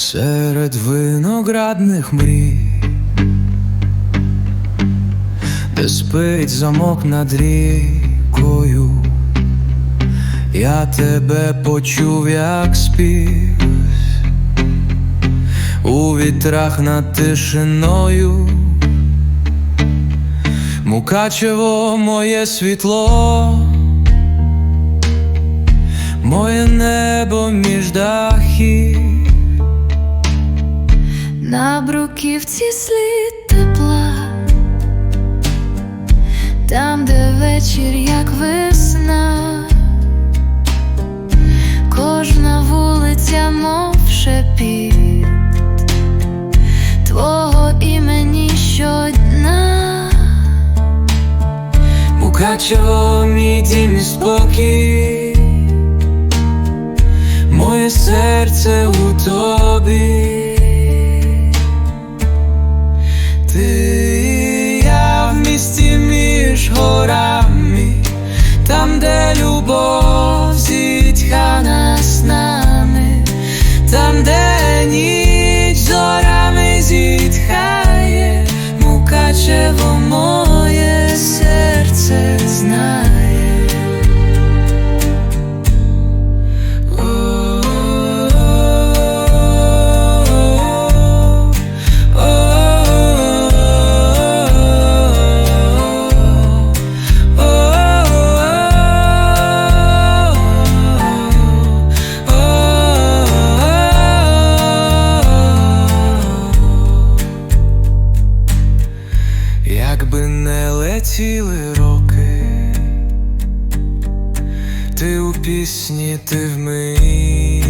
серед виноградних мрій, де спить замок над рікою, я тебе почув, як спів у вітрах над тишиною. Мукачево моє світло, моє небо між дахів. На бруківці слід тепла, там, де вечір, як весна, кожна вулиця, мов шепіт Твого імені щодня, Мукачево, мій дім спокій, моє серце у тобі. летіли роки, ти у пісні, ти в мені.